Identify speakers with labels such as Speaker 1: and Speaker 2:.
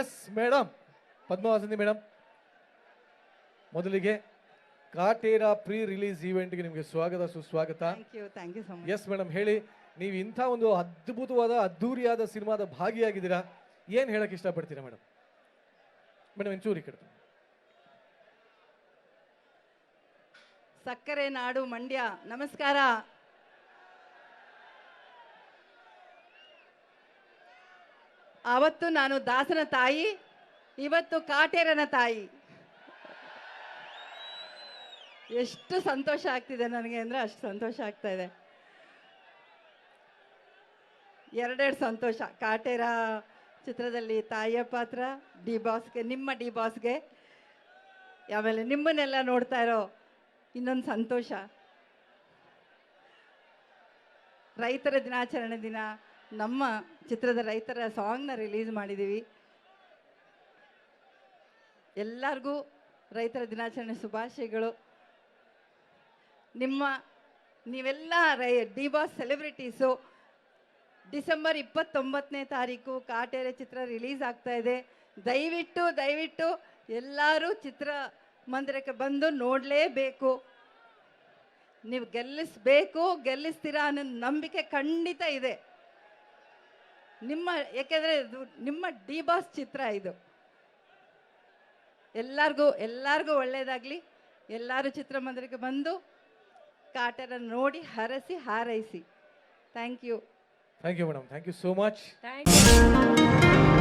Speaker 1: Yes madam ಪದ್ಮವಾಸಿನಿ madam ಮೊದಲಿಗೆ Kaatera pre release ಈವೆಂಟ್ಗೆ ನಿಮಗೆ ಸ್ವಾಗತ ಸುಸ್ವಾಗತ. ಎಸ್ ಮೇಡಮ್ ಹೇಳಿ ನೀವು ಇಂಥ ಒಂದು ಅದ್ಭುತವಾದ ಅದ್ಧೂರಿಯಾದ ಸಿನಿಮಾದ ಭಾಗಿಯಾಗಿದ್ದೀರಾ? ಏನು ಹೇಳಕ್ಕೆ ಇಷ್ಟಪಡ್ತೀರಾ ಮೇಡಮ್ ಮೇಡಮ್ ಒಂಚೂರಿ ಕಡೆ
Speaker 2: ಸಕ್ಕರೆ ನಾಡು ಮಂಡ್ಯ ನಮಸ್ಕಾರ. ಆವತ್ತು ನಾನು ದಾಸನ ತಾಯಿ, ಇವತ್ತು ಕಾಟೇರನ ತಾಯಿ. ಎಷ್ಟು ಸಂತೋಷ ಆಗ್ತಿದೆ ನನಗೆ ಅಂದರೆ ಅಷ್ಟು ಸಂತೋಷ ಆಗ್ತಾ ಇದೆ. ಎರಡೆರಡು ಸಂತೋಷ. ಕಾಟೇರ ಚಿತ್ರದಲ್ಲಿ ತಾಯಿಯ ಪಾತ್ರ, ಡಿ ಬಾಸ್ಗೆ, ನಿಮ್ಮ ಡಿ ಬಾಸ್ಗೆ. ಆಮೇಲೆ ನಿಮ್ಮನ್ನೆಲ್ಲ ನೋಡ್ತಾ ಇರೋ ಇನ್ನೊಂದು ಸಂತೋಷ. ರೈತರ ದಿನಾಚರಣೆ ದಿನ ನಮ್ಮ ಚಿತ್ರದ ರೈತರ ಸಾಂಗ್ನ ರಿಲೀಸ್ ಮಾಡಿದ್ದೀವಿ ಎಲ್ಲರಿಗೂ ರೈತರ ದಿನಾಚರಣೆ ಶುಭಾಶಯಗಳು. ನಿಮ್ಮ, ನೀವೆಲ್ಲ ರೈ ಡಿ ಬಾಸ್ ಸೆಲೆಬ್ರಿಟೀಸು ಡಿಸೆಂಬರ್ ಇಪ್ಪತ್ತೊಂಬತ್ತನೇ ತಾರೀಕು ಕಾಟೇರೆ ಚಿತ್ರ ರಿಲೀಸ್ ಆಗ್ತಾ ಇದೆ. ದಯವಿಟ್ಟು ದಯವಿಟ್ಟು ಎಲ್ಲರೂ ಚಿತ್ರ ಮಂದಿರಕ್ಕೆ ಬಂದು ನೋಡಲೇಬೇಕು. ನೀವು ಗೆಲ್ಲಿಸ್ಬೇಕು, ಗೆಲ್ಲಿಸ್ತೀರಾ ಅನ್ನೋ ನಂಬಿಕೆ ಖಂಡಿತ ಇದೆ. ನಿಮ್ಮ ಯಾಕೆಂದರೆ ಇದು ನಿಮ್ಮ ಡಿ ಬಾಸ್ ಚಿತ್ರ ಇದು. ಎಲ್ಲರಿಗೂ ಎಲ್ಲರಿಗೂ ಒಳ್ಳೆಯದಾಗಲಿ ಎಲ್ಲರೂ ಚಿತ್ರಮಂದಿರಕ್ಕೆ ಬಂದು ಕಾಟರ ನೋಡಿ ಹರಸಿ ಹಾರೈಸಿ. Thank you
Speaker 1: thank you madam thank you so much
Speaker 3: thank you.